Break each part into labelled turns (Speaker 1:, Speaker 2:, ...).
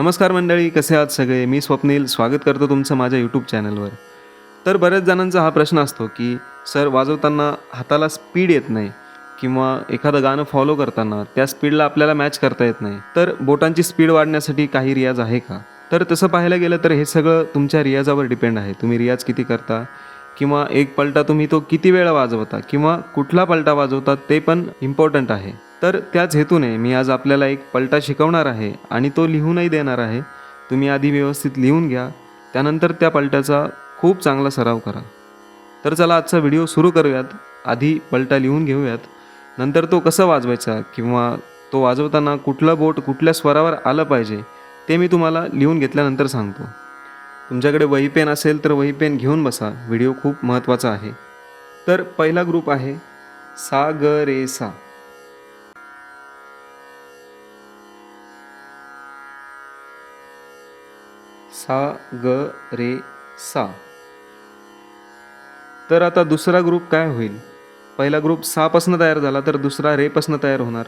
Speaker 1: नमस्कार मंडळी कसे आहात सगळे? मी स्वप्नील स्वागत करतो तुमचं माझ्या यूट्यूब चॅनलवर तर बऱ्याच जणांचा हा प्रश्न असतो की सर वाजवताना हाताला स्पीड येत नाही किंवा एखादं गाणं फॉलो करताना त्या स्पीडला आपल्याला मॅच करता येत नाही. तर बोटांची स्पीड वाढण्यासाठी काही रियाज आहे का? तर तसं पाहायला गेलं तर हे सगळं तुमच्या रियाजावर डिपेंड आहे. तुम्ही रियाज किती करता? किंवा एक पलटा तुम्ही तो किती वेळा वाजवता? किंवा कुठला पलटा वाजवता? ते पण इम्पॉर्टंट आहे. तर त्याच हेतूने मी आज आपल्याला एक पलटा शिकवणार आहे आणि तो लिहूनही देणार आहे. तुम्ही आधी व्यवस्थित लिहून घ्या त्यानंतर त्या पलट्याचा खूप चांगला सराव करा. तर चला आजचा व्हिडिओ सुरू करूयात. आधी पलटा लिहून घेऊयात. नंतर तो कसा वाजवायचा किंवा तो वाजवताना कुठलं बोट कुठल्या स्वरावर आलं पाहिजे ते मी तुम्हाला लिहून घेतल्यानंतर सांगतो. तुमच्याकडे वही पेन असेल तर वही पेन घेऊन बसा. व्हिडिओ खूप महत्त्वाचा आहे. तर पहिला ग्रुप आहे सा ग रे सा सा ग रे सा. तर आता दुसरा ग्रुप काय होईल? पहिला ग्रुप सापासनं तयार झाला तर दुसरा रेपासनं तयार होणार.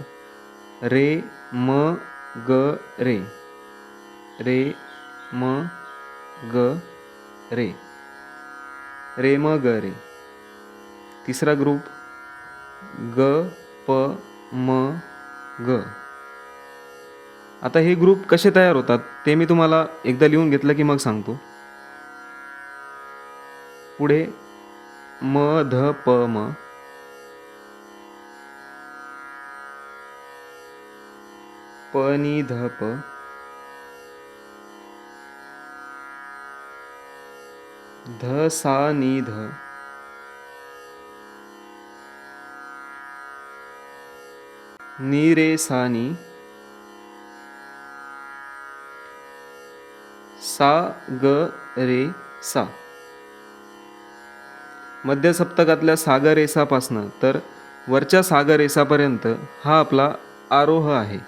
Speaker 1: रे म ग रे. रे म ग रे. रे म ग रे. तिसरा ग्रुप ग प म ग. आता हे ग्रुप कसे तयार होतात ते मी तुम्हाला एकदा लिहून घेतलं की मग सांगतो. पुढे म ध प म. प नि ध प. ध सा नि ध. नि रे सा नि. सा ग रे सा. मध्य सप्तकातल्या सागरेसापासनं तर वरच्या सागरेसापर्यंत हा आपला आरोह आहे.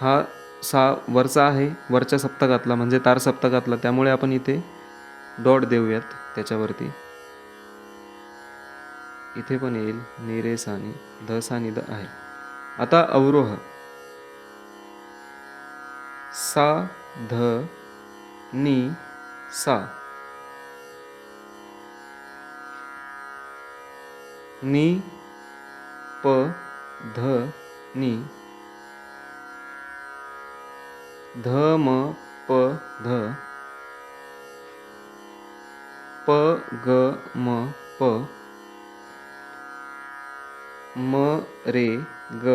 Speaker 1: हा सा वरचा आहे वरच्या सप्तकातला म्हणजे तार सप्तकातला. त्यामुळे आपण इथे डॉट देऊयात त्याच्यावरती. इथे पण येईल निरे आणि ध सानी द आहे. आता अवरोह. सा ध नि सा. नि प ध नि. ध म प ध. प ग म प. म रे ग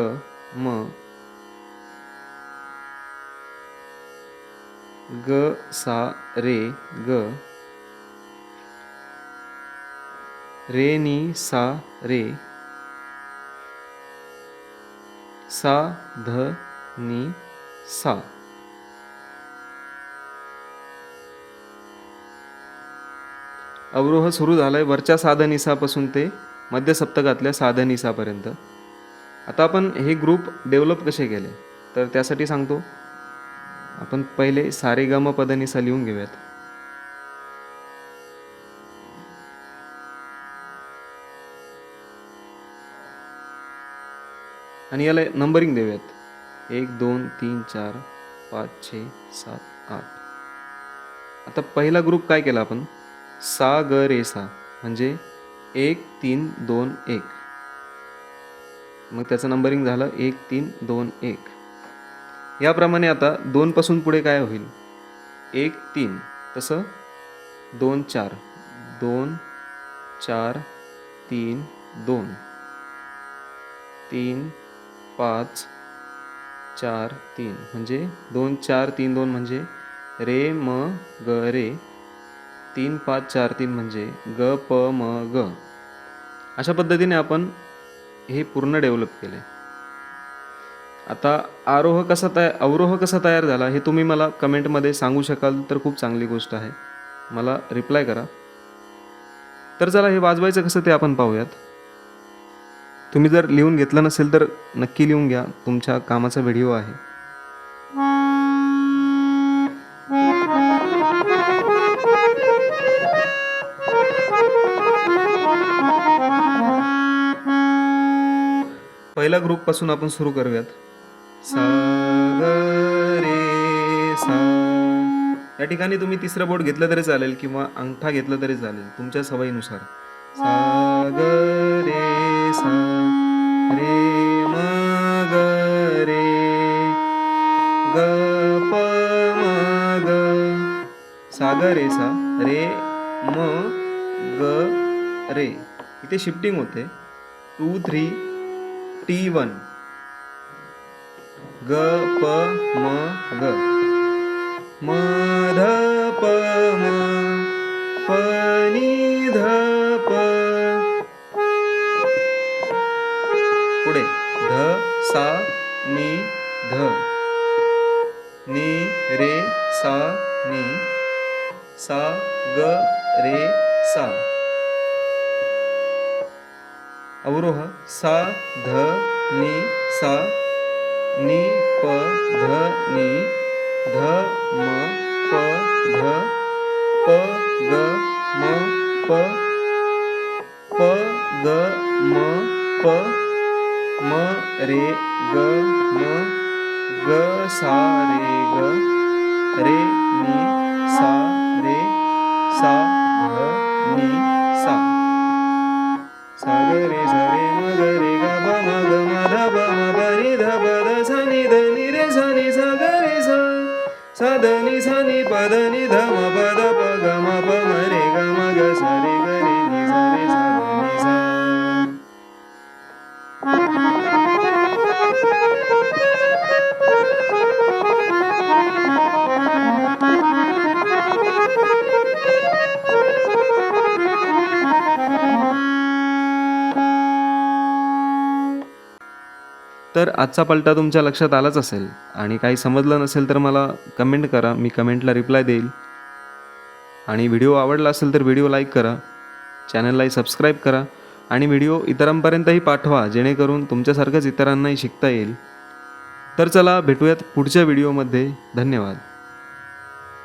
Speaker 1: म. ग सा रे ग. रे नि सा रे. सा ध नि सा. अवरोह सुरू झालाय वरच्या साधनिसापासून ते मध्य सप्तकातल्या साधनिसापर्यंत. आता आपण हे ग्रुप डेव्हलप कसे केले? तर त्यासाठी सांगतो. आपण पहिले सारे गम पदनिसा लिहून घेऊयात. आणि याला नंबरिंग देऊयात. एक दोन तीन चार पाच छे सात आठ. आता पहिला ग्रुप काय केला आपण? सा ग रे सा. म्हणजे एक तीन दोन एक. मग त्याचं नंबरिंग झालं एक तीन दोन एक. याप्रमाणे आता दोनपासून पुढे काय होईल? एक तीन. तसं? दोन चार. दोन चार तीन दोन. तीन पाच चार तीन. म्हणजे दोन चार तीन दोन म्हणजे रे म ग रे. तीन पाच चार तीन म्हणजे ग प म ग. अशा पद्धतीने आपण हे पूर्ण डेव्हलप केले. आता आरोह कसा तया अवरोह कसा तयार झाला हे तुम्ही मला कमेंटमध्ये सांगू शकाल तर खूप चांगली गोष्ट आहे. मला रिप्लाय करा. तर चला हे वाजवायचं कसं ते आपण पाहूयात. तुम्ही जर लिहून घेतलं नसेल तर नक्की लिहून घ्या. तुमच्या कामाचा व्हिडिओ आहे. पहिल्या ग्रुपपासून आपण सुरू करूयात. सा. या ठिकाणी तुम्ही तिसरं बोट घेतलं तरी चालेल किंवा अंगठा घेतलं तरी चालेल तुमच्या सवयीनुसार. सा ग रे सा. रे म ग रे. ग प म ग. सा ग रे सा. रे म ग रे. इथे शिफ्टिंग होते. Two three T one. ग प म ग. म ध प म नि ध प पुढे ध सा नि ध. नि रे सा नि. सा ग रे सा. अवरोह सा ध नि सा. नि प ध नि. ध म प ध प ग म प प ग म प म रे ग म ग सा रे ग रे नि सा रे सा सा तर आजचा पलटा तुमच्या लक्षात आलाच असेल. आणि काही समजलं नसेल तर मला कमेंट करा. मी कमेंटला रिप्लाय देईल. आणि व्हिडिओ आवडला असेल तर व्हिडिओ लाईक करा. चॅनललाही सबस्क्राईब करा. आणि व्हिडिओ इतरांपर्यंतही पाठवा जेणेकरून तुमच्यासारखंच इतरांनाही शिकता येईल. तर चला भेटूयात पुढच्या व्हिडिओमध्ये धन्यवाद.